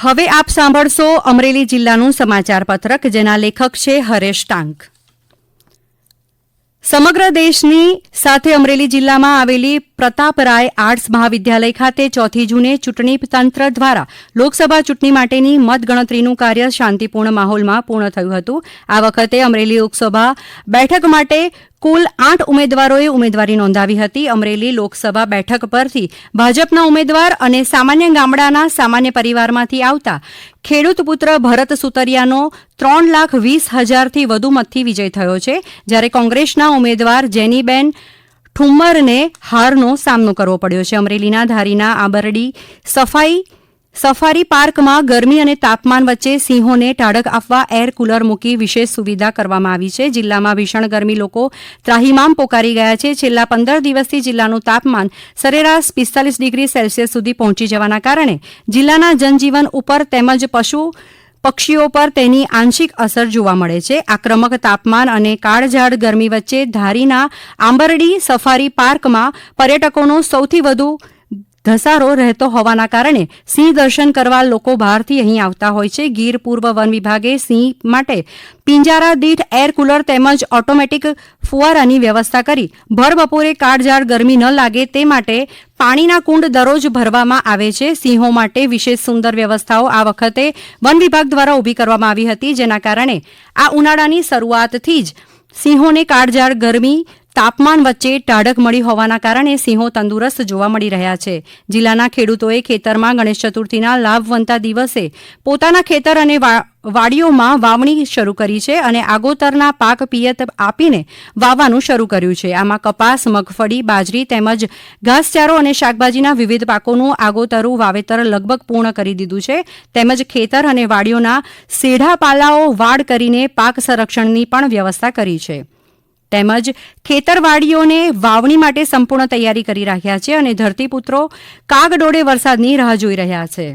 હવે આપ સાંભળશો અમરેલી જિલ્લાનું સમાચાર પત્રક જેના લેખક છે હરેશ ટાંક. સમગ્ર દેશની સાથે અમરેલી જિલ્લામાં આવેલી પ્રતાપરાય આર્ટ્સ મહાવિદ્યાલય ખાતે ચોથી જૂને ચૂંટણી તંત્ર દ્વારા લોકસભા ચૂંટણી માટેની મતગણતરીનું કાર્ય શાંતિપૂર્ણ માહોલમાં પૂર્ણ થયું હતું. આ વખતે અમરેલી લોકસભા બેઠક માટે કુલ આઠ ઉમેદવારોએ ઉમેદવારી નોંધાવી હતી. અમરેલી લોકસભા બેઠક પરથી ભાજપના ઉમેદવાર અને સામાન્ય ગામડાના સામાન્ય પરિવારમાંથી આવતા ખેડૂત પુત્ર ભરત સુતરિયાનો ત્રણ લાખ વીસ હજારથી વધુ મતથી વિજય થયો છે. જ્યારે કોંગ્રેસના ઉમેદવાર જેનીબેન ઠુમ્મરને હારનો સામનો કરવો પડ્યો છે. અમરેલીના ધારીના આંબરડી સફાઈ, સફારી પાર્કમાં ગરમી અને તાપમાન વચ્ચે સિંહોને ટાઢક આપવા એર કુલર મૂકી વિશેષ સુવિધા કરવામાં આવી છે. જિલ્લામાં ભીષણ ગરમી, લોકો ત્રાહીમામ પોકારી ગયા છે. છેલ્લા પંદર દિવસથી જિલ્લાનું તાપમાન સરેરાશ પિસ્તાલીસ ડિગ્રી સેલ્સિયસ સુધી પહોંચી જવાના કારણે જિલ્લાના જનજીવન ઉપર તેમજ પશુ પક્ષીઓ પર તેની આંશિક અસર જોવા મળે છે. આક્રમક તાપમાન અને કાળઝાળ ગરમી વચ્ચે ધારીના આંબરડી સફારી પાર્કમાં પર્યટકોનો સૌથી વધુ ધસારો રહેતો હોવાના કારણે સિંહ દર્શન કરવા લોકો બહારથી અહીં આવતા હોય છે. ગીર પૂર્વ વન વિભાગે સિંહ માટે પિંજારા દીઠ એર કુલર તેમજ ઓટોમેટિક ફુવારાની વ્યવસ્થા કરી. ભર બપોરે કાળઝાળ ગરમી ન લાગે તે માટે પાણીના કુંડ દરરોજ ભરવામાં આવે છે. સિંહો માટે વિશેષ સુંદર વ્યવસ્થાઓ આ વખતે વન વિભાગ દ્વારા ઊભી કરવામાં આવી હતી. જેના કારણે આ ઉનાળાની શરૂઆતથી જ સિંહોને કાળઝાળ ગરમી તાપમાન વચ્ચે ટાઢક મળી હોવાના કારણે સિંહો તંદુરસ્ત જોવા મળી રહ્યા છે. જિલ્લાના ખેડૂતોએ ખેતરમાં ગણેશ ચતુર્થીના લાભવંતા દિવસે પોતાના ખેતર અને વાડીઓમાં વાવણી શરૂ કરી છે અને આગોતરના પાક પિયત આપીને વાવવાનું શરૂ કર્યું છે. આમાં કપાસ, મગફળી, બાજરી તેમજ ઘાસચારો અને શાકભાજીના વિવિધ પાકોનું આગોતરું વાવેતર લગભગ પૂર્ણ કરી દીધું છે. તેમજ ખેતર અને વાડીઓના સેઢા પાલાઓ વાડ કરીને પાક સંરક્ષણની પણ વ્યવસ્થા કરી છે. તેમજ ખેતરવાડીઓને વાવણી માટે સંપૂર્ણ તૈયારી કરી રાખ્યા છે અને ધરતીપુત્રો કાગડોળે વરસાદની રાહ જોઈ રહ્યા છે.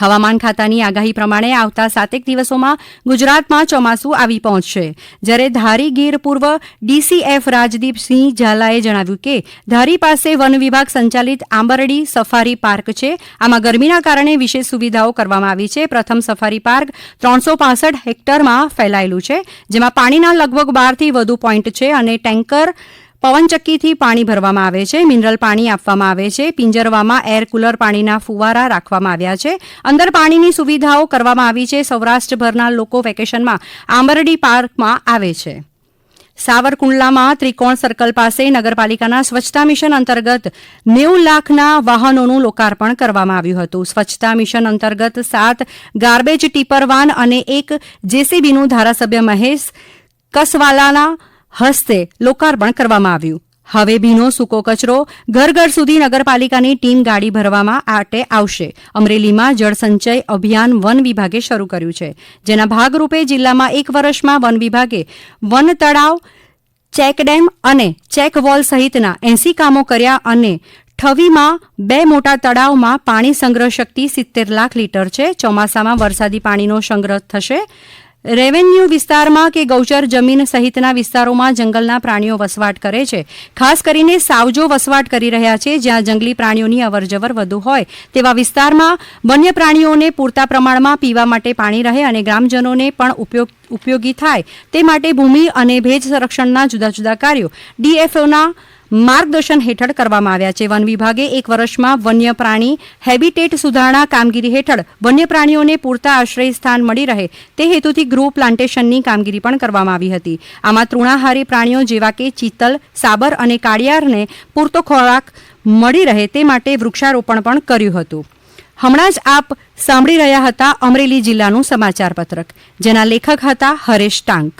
હવામાન ખાતાની આગાહી પ્રમાણે આવતા સાતેક દિવસોમાં ગુજરાતમાં ચોમાસું આવી પહોંચશે. જ્યારે ધારી ગીર પૂર્વ ડીસીએફ રાજદીપસિંહ ઝાલાએ જણાવ્યું કે, ધારી પાસે વન વિભાગ સંચાલિત આંબરડી સફારી પાર્ક છે. આમાં ગરમીના કારણે વિશેષ સુવિધાઓ કરવામાં આવી છે. પ્રથમ સફારી પાર્ક ત્રણસો હેક્ટરમાં ફેલાયેલું છે, જેમાં પાણીના લગભગ બારથી વધુ પોઈન્ટ છે અને ટેન્કર પવનચક્કીથી પાણી ભરવામાં આવે છે, મિનરલ પાણી આપવામાં આવે છે, પિંજરવામાં એર કુલર પાણીના ફુવારા રાખવામાં આવ્યા છે. અંદર પાણીની સુવિધાઓ કરવામાં આવી છે, સૌરાષ્ટ્રભરના લોકો વેકેશનમાં આંબરડી પાર્કમાં આવે છે. સાવરકુંડલામાં ત્રિકોણ સર્કલ પાસે નગરપાલિકાના સ્વચ્છતા મિશન અંતર્ગત નેવું લાખના વાહનોનું લોકાર્પણ કરવામાં આવ્યું હતું. સ્વચ્છતા મિશન અંતર્ગત સાત ગાર્બેજ ટીપર વાન અને એક જેસીબીનું ધારાસભ્ય મહેશ કસવાલાના હસ્તે લોકાર્પણ કરવામાં આવ્યું. હવે ભીનો સૂકો કચરો ઘર ઘર સુધી નગરપાલિકાની ટીમ ગાડી ભરવામાં આટે આવશે. અમરેલીમાં જળસંચય અભિયાન વન વિભાગે શરૂ કર્યું છે, જેના ભાગરૂપે જિલ્લામાં એક વર્ષમાં વન વિભાગે વન તળાવ ચેકડેમ અને ચેકવોલ સહિતના એસી કામો કર્યા અને ઠવીમાં બે મોટા તળાવમાં પાણી સંગ્રહ શક્તિ સિત્તેર લાખ લીટર છે. ચોમાસામાં વરસાદી પાણીનો સંગ્રહ થશે. રેવન્યુ વિસ્તારમાં કે ગૌચર જમીન સહિતના વિસ્તારોમાં જંગલના પ્રાણીઓ વસવાટ કરે છે. ખાસ કરીને સાવજો વસવાટ કરી રહ્યા છે, જ્યાં જંગલી પ્રાણીઓની અવરજવર વધુ હોય તેવા વિસ્તારમાં વન્ય પ્રાણીઓને પૂરતા પ્રમાણમાં પીવા માટે પાણી રહે અને ગ્રામજનોને પણ ઉપયોગ ઉપયોગી થાય. તે માટે ભૂમિ અને ભેજ સંરક્ષણના જુદા જુદા કાર્યો ડીએફઓના માર્ગદર્શન હેઠળ કરવામાં આવ્યા છે. વન વિભાગે એક વર્ષમાં વન્ય પ્રાણી હેબિટેટ સુધારણા કામગીરી હેઠળ વન્ય પ્રાણીઓને પૂરતા આશ્રય સ્થાન મળી રહે તે હેતુથી ગૃહ પ્લાન્ટેશનની કામગીરી પણ કરવામાં આવી હતી. આમાં તૃણાહારી પ્રાણીઓ જેવા કે ચિત્તલ, સાબર અને કાળિયારને પૂરતો ખોરાક મળી રહે તે માટે વૃક્ષારોપણ પણ કર્યું હતું. હમણાં જ આપ સાંભળી રહ્યા હતા અમરેલી જિલ્લાનું સમાચાર પત્રક જેના લેખક હતા હરેશ ટાંક.